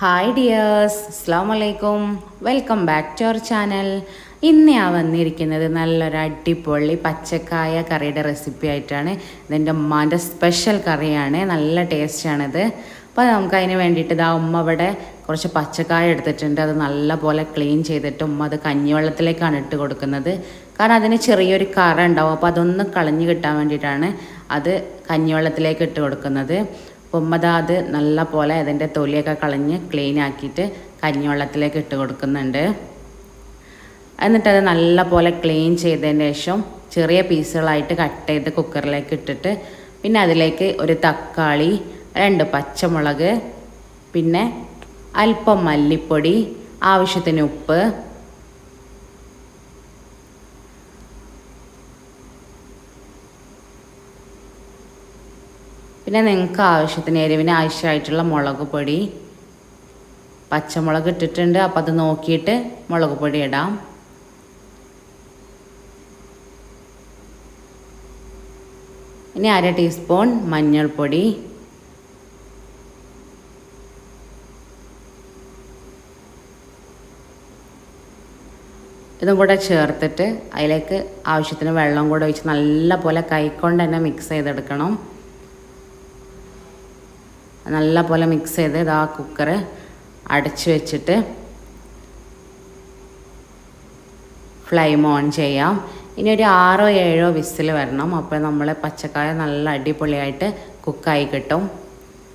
Hi dears അസ്സാം വലൈക്കും welcome back to our channel ഇന്ന് ഞാൻ വന്നിരിക്കുന്നത് നല്ലൊരു അടിപൊളി പച്ചക്കായ കറിയുടെ റെസിപ്പി ആയിട്ടാണ്. ഇതെന്റെ ഉമ്മാന്റെ സ്പെഷ്യൽ കറിയാണ്. നല്ല ടേസ്റ്റാണിത് അപ്പോൾ നമുക്ക് അതിന് വേണ്ടിയിട്ട് ഇതാ ഉമ്മ ഇവിടെ കുറച്ച് പച്ചക്കായ എടുത്തിട്ടുണ്ട്. അത് നല്ല പോലെ ക്ലീൻ ചെയ്തിട്ട് ഉമ്മ അത് കഞ്ഞിവെള്ളത്തിലേക്കാണ് ഇട്ട് കൊടുക്കുന്നത്. കാരണം അതിന് ചെറിയൊരു കറ ഉണ്ടാവും. അപ്പോൾ അതൊന്ന് കളഞ്ഞ് കിട്ടാൻ വേണ്ടിയിട്ടാണ് അത് കഞ്ഞിവെള്ളത്തിലേക്ക് ഇട്ട് കൊടുക്കുന്നത്. അപ്പോൾ ഉമ്മ ദാ അത് നല്ല പോലെ അതിന്റെ തൊലിയൊക്കെ കളഞ്ഞ് ക്ലീൻ ആക്കിയിട്ട് കഞ്ഞിവെള്ളത്തിലേക്ക് ഇട്ട് കൊടുക്കുന്നുണ്ട്. എന്നിട്ടത് നല്ല പോലെ ക്ലീൻ ചെയ്തതിന് ശേഷം ചെറിയ പീസുകളായിട്ട് കട്ട് ചെയ്ത് കുക്കറിലേക്ക് ഇട്ടിട്ട് പിന്നെ അതിലേക്ക് ഒരു തക്കാളി രണ്ട് പച്ചമുളക് പിന്നെ അല്പം മല്ലിപ്പൊടി ആവശ്യത്തിന് ഉപ്പ് പിന്നെ നിങ്ങൾക്ക് ആവശ്യത്തിന് എരിവിന് ആവശ്യമായിട്ടുള്ള മുളക് പൊടി പച്ചമുളക് ഇട്ടിട്ടുണ്ട്. അപ്പോൾ അത് നോക്കിയിട്ട് മുളക് പൊടി ഇടാം. ഇനി അര ടീസ്പൂൺ മഞ്ഞൾപ്പൊടി. ഇതും കൂടെ ചേർത്തിട്ട് അതിലേക്ക് ആവശ്യത്തിന് വെള്ളം കൂടെ ഒഴിച്ച് നല്ല പോലെ കൈക്കൊണ്ട് തന്നെ മിക്സ് ചെയ്തെടുക്കണം. നല്ല പോലെ മിക്സ് ചെയ്ത് ഇതാ കുക്കർ അടച്ച് വെച്ചിട്ട് ഫ്ലെയിം ഓൺ ചെയ്യാം. ഇനി ഒരു ആറോ ഏഴോ വിസിൽ വരണം. അപ്പോൾ നമ്മൾ പച്ചക്കായ നല്ല അടിപൊളിയായിട്ട് കുക്കായി കിട്ടും.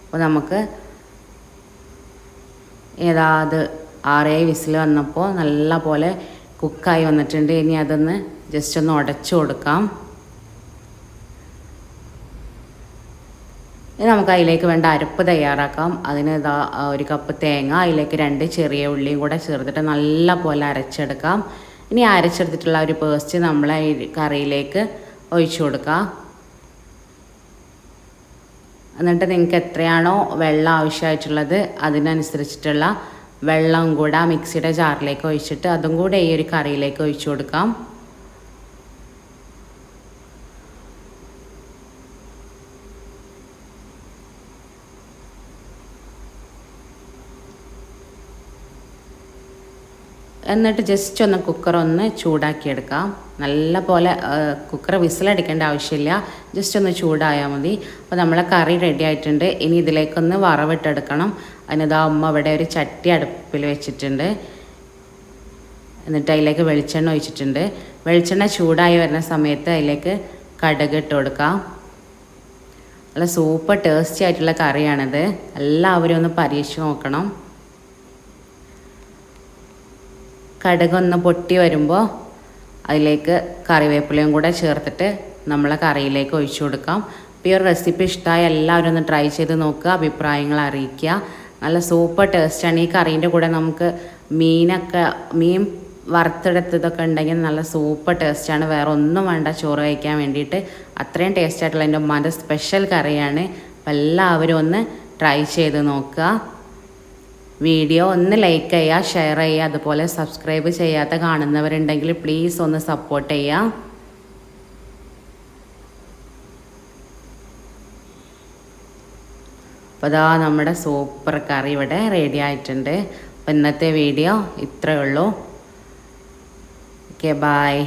അപ്പോൾ നമുക്ക് ഏതാ അത് ആറേഴ് വിസിൽ വന്നപ്പോൾ നല്ല പോലെ കുക്കായി വന്നിട്ടുണ്ട്. ഇനി അതൊന്ന് ജസ്റ്റ് ഒന്ന് ഉടച്ചു കൊടുക്കാം. ഇനി നമുക്ക് അതിലേക്ക് വേണ്ട അരപ്പ് തയ്യാറാക്കാം. അതിന് ഒരു കപ്പ് തേങ്ങ അതിലേക്ക് രണ്ട് ചെറിയ ഉള്ളിയും കൂടെ ചേർത്തിട്ട് നല്ല പോലെ അരച്ചെടുക്കാം. ഇനി അരച്ചെടുത്തിട്ടുള്ള ഒരു പേസ്റ്റ് നമ്മൾ കറിയിലേക്ക് ഒഴിച്ചു കൊടുക്കാം. എന്നിട്ട് നിങ്ങൾക്ക് എത്രയാണോ വെള്ളം ആവശ്യമായിട്ടുള്ളത് അതിനനുസരിച്ചിട്ടുള്ള വെള്ളം കൂടെ മിക്സിയുടെ ജാറിലേക്ക് ഒഴിച്ചിട്ട് അതും കൂടെ ഈ ഒരു കറിയിലേക്ക് ഒഴിച്ചു കൊടുക്കാം. എന്നിട്ട് ജസ്റ്റ് ഒന്ന് കുക്കർ ഒന്ന് ചൂടാക്കിയെടുക്കാം. നല്ല പോലെ കുക്കർ വിസിലടിക്കേണ്ട ആവശ്യമില്ല. ജസ്റ്റ് ഒന്ന് ചൂടായാൽ മതി. അപ്പോൾ നമ്മളെ കറി റെഡി ആയിട്ടുണ്ട്. ഇനി ഇതിലേക്കൊന്ന് വറവിട്ടെടുക്കണം. അതിനിതാ അമ്മ ഇവിടെ ഒരു ചട്ടി അടുപ്പിൽ വെച്ചിട്ടുണ്ട്. എന്നിട്ട് അതിലേക്ക് വെളിച്ചെണ്ണ ഒഴിച്ചിട്ടുണ്ട്. വെളിച്ചെണ്ണ ചൂടായി വരുന്ന സമയത്ത് അതിലേക്ക് കടുക് ഇട്ട് കൊടുക്കാം. നല്ല സൂപ്പർ ടേസ്റ്റി ആയിട്ടുള്ള കറിയാണിത്. എല്ലാവരും ഒന്ന് പരീക്ഷിച്ച് നോക്കണം. കടുകൊന്ന് പൊട്ടി വരുമ്പോൾ അതിലേക്ക് കറിവേപ്പിലയും കൂടെ ചേർത്തിട്ട് നമ്മളെ കറിയിലേക്ക് ഒഴിച്ചു കൊടുക്കാം. അപ്പോൾ ഈ ഒരു റെസിപ്പി ഇഷ്ടമായ എല്ലാവരും ഒന്ന് ട്രൈ ചെയ്ത് നോക്കുക അഭിപ്രായങ്ങൾ അറിയിക്കുക. നല്ല സൂപ്പർ ടേസ്റ്റാണ് ഈ കറീന്റെ കൂടെ നമുക്ക് മീനൊക്കെ മീൻ വറുത്തെടുത്തതൊക്കെ ഉണ്ടെങ്കിൽ നല്ല സൂപ്പർ ടേസ്റ്റാണ് വേറെ ഒന്നും വേണ്ട ചോറ് കഴിക്കാൻ വേണ്ടിയിട്ട്. അത്രയും ടേസ്റ്റ് ആയിട്ടുള്ള എന്റെ ഉമ്മാന്റെ സ്പെഷ്യൽ കറിയാണ്. അപ്പോൾ എല്ലാവരും ഒന്ന് ട്രൈ ചെയ്ത് നോക്കുക. വീഡിയോ ഒന്ന് ലൈക്ക് ചെയ്യുക ഷെയർ ചെയ്യുക അതുപോലെ സബ്സ്ക്രൈബ് ചെയ്യാത്ത കാണുന്നവരുണ്ടെങ്കിൽ പ്ലീസ് ഒന്ന് സപ്പോർട്ട് ചെയ്യുക. അപ്പോൾ അതാ നമ്മുടെ സൂപ്പർ കറി ഇവിടെ റെഡി ആയിട്ടുണ്ട്. അപ്പോൾ ഇന്നത്തെ വീഡിയോ ഇത്രയേ ഉള്ളൂ. Okay bye